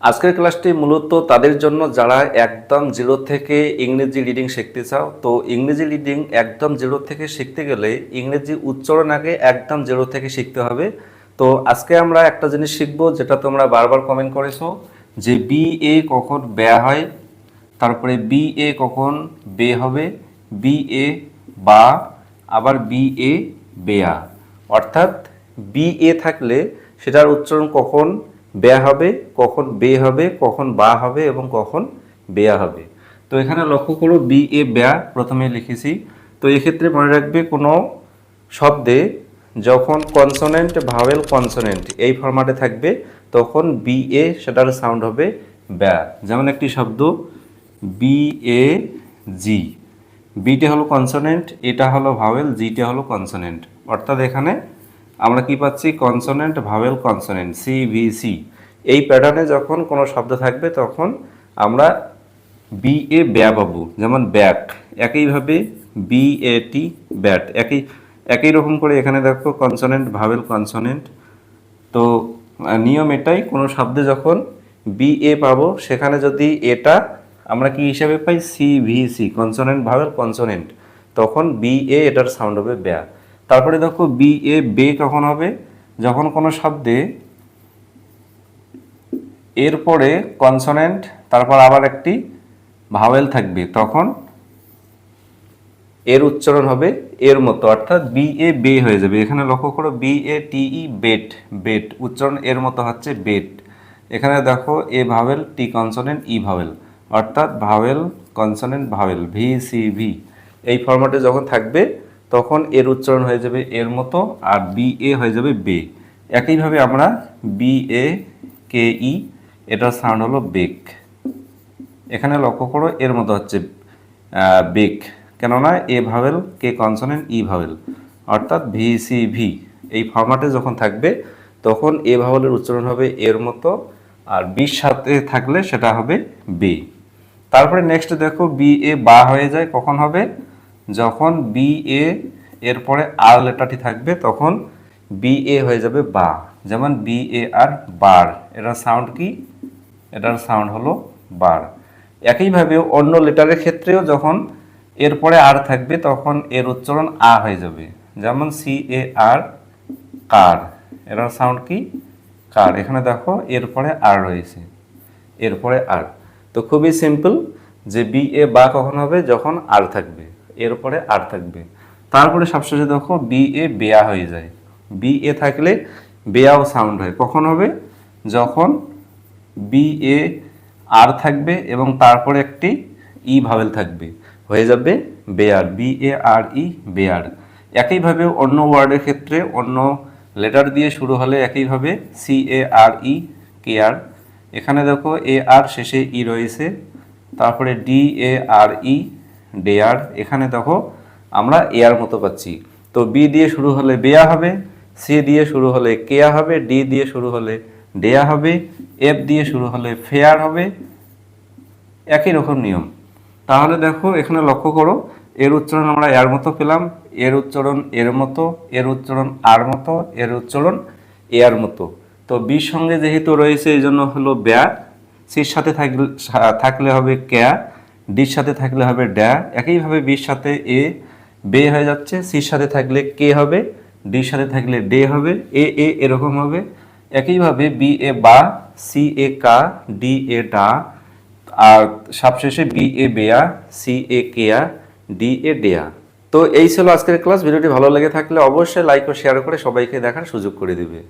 আজকের ক্লাসটি মূলত তাদের জন্য যারা একদম জিরো থেকে ইংরেজি রিডিং শিখতে চাও, তো ইংরেজি রিডিং একদম জিরো থেকে শিখতে গেলে ইংরেজি উচ্চারণ আগে একদম জিরো থেকে শিখতে হবে। তো আজকে আমরা একটা জিনিস শিখব যেটা তোমরা বারবার কমেন্ট করেছ, যে বি এ কখন ব্যয় হয়, তারপরে বি এ কখন বে হবে বি এ বা আবার বি এ বেয়া অর্থাৎ বি এ থাকলে সেটার উচ্চারণ কখন বেয়া হবে, কখন বে হবে, কখন বা হবে এবং কখন বেয়া হবে। তো এখানে লক্ষ্য করো, বি, এ বেয়া প্রথমে লিখেছি। তো এক্ষেত্রে মনে রাখবে কোনো শব্দে যখন কনসোনেন্ট ভাওয়েল কনসোনেন্ট এই ফরম্যাটে থাকবে, তখন বি, এ সেটার সাউন্ড হবে ব্যা যেমন একটি শব্দ, বি, এ, জি। বিটা হলো কনসোনেন্ট এটা হলো ভাওয়েল জিটা হলো কনসোনেন্ট অর্থাৎ এখানে আমরা কি পাচ্ছি? Consonant vowel consonant C V C এই প্যাটার্নে যখন কোনো শব্দ থাকবে, তখন আমরা বি এ ব্যা পাবো, যেমন ব্যাট একইভাবে বি এ টি ব্যাট একই একই রকম করে এখানে দেখো কনসোনেন্ট ভাবেল কনসোনেন্ট তো নিয়ম এটাই, কোনো শব্দে যখন বি এ পাবো, সেখানে যদি এটা আমরা কি হিসাবে পাই? C V C consonant vowel consonant তখন বি এ এটার সাউন্ড হবে ব্যা। তারপরে দেখো বি এ বে কখন হবে? যখন কোনো শব্দে এরপরে কনসোনেন্ট তারপর আবার একটি ভাওয়েল থাকবে, তখন এর উচ্চারণ হবে এর মতো, অর্থাৎ বি এ বে হয়ে যাবে। এখানে লক্ষ্য করো B A T E bet bet উচ্চারণ এর মতো হচ্ছে বেট এখানে দেখো A vowel T consonant E vowel অর্থাৎ vowel consonant vowel V C V এই ফরম্যাটে যখন থাকবে তখন এর উচ্চারণ হয়ে যাবে এর মতো আর বি এ হয়ে যাবে বে। একইভাবে আমরা বি এ কে ই, এটার সাউন্ড হলো বেক। এখানে লক্ষ্য করো, এর মতো হচ্ছে বেক। কেননা এ ভাবেল কে কনসোনেন্ট, ই ভাবেল অর্থাৎ ভি, সি, ভি। এই ফরম্যাটে যখন থাকবে, তখন এ ভাবেলের উচ্চারণ হবে এর মতো আর বির সাথে থাকলে সেটা হবে বে। তারপরে নেক্সট দেখো, বি এ বা হয়ে যায়, কখন হবে? যখন বি এ এরপরে আর লেটারটি থাকবে, তখন বি এ হয়ে যাবে বা। যেমন বি এ আর বার, এটার সাউন্ড কি? এটার সাউন্ড হলো বার। একইভাবে অন্য লেটারের ক্ষেত্রেও যখন এরপরে আর থাকবে, তখন এর উচ্চারণ আ হয়ে যাবে। যেমন সি এ আর কার, এটার সাউন্ড কি? কার। এখানে দেখো এরপরে আর রয়েছে এরপরে আর তো খুবই সিম্পল যে বি এ বা কখন হবে? যখন আর থাকবে। এরপরে আর থাকবে। তারপরে সবশেষে দেখো বি এ বেয়া হয়ে যায়। বি এ থাকলে বেয়াও সাউন্ড হয়। কখন হবে? যখন বি এ আর থাকবে এবং তারপরে একটি ই ভাবেল থাকবে। হয়ে যাবে bear. B A R E bear. একইভাবে অন্য ওয়ার্ডের ক্ষেত্রে অন্য লেটার দিয়ে শুরু হলে একইভাবে সি এ আর ই কেয়ার এখানে দেখো এ আর শেষে ই রয়েছে। তারপরে D A R E dare এখানে দেখো আমরা এয়ার মতো পাচ্ছি। তো বি দিয়ে শুরু হলে বেয়া হবে সি দিয়ে শুরু হলে কেয়া হবে ডি দিয়ে শুরু হলে ডেয়া হবে এফ দিয়ে শুরু হলে ফেয়ার হবে। একই রকম নিয়ম। তাহলে দেখো এখানে লক্ষ্য করো, এর উচ্চারণ আমরা এর মতো পেলাম, এর উচ্চারণ এর মতো, এর উচ্চারণ আর মতো, এর উচ্চারণ এর মতো। তো বির সঙ্গে যেহেতু রয়েছে, এই জন্য হলো ব্যা সির সাথে থাকলে থাকলে হবে ক্যা ডির সাথে থাকলে হবে ড্যা একইভাবে বির সাথে এ, বে হয়ে যাচ্ছে, সির সাথে থাকলে কে হবে, ডির সাথে থাকলে ডে হবে, এ এ এরকম হবে। একইভাবে বি, এ, বা, সি, এ, কা, ডি, এ, ডা, আর সবশেষে বি, এ, বেয়া, সি, এ, কেয়া, ডি, এ, ডেয়া। তো এই ছিল আজকের ক্লাস, ভিডিওটি ভালো লেগে থাকলে অবশ্যই লাইক ও শেয়ার করে সবাইকে দেখার সুযোগ করে দিবে।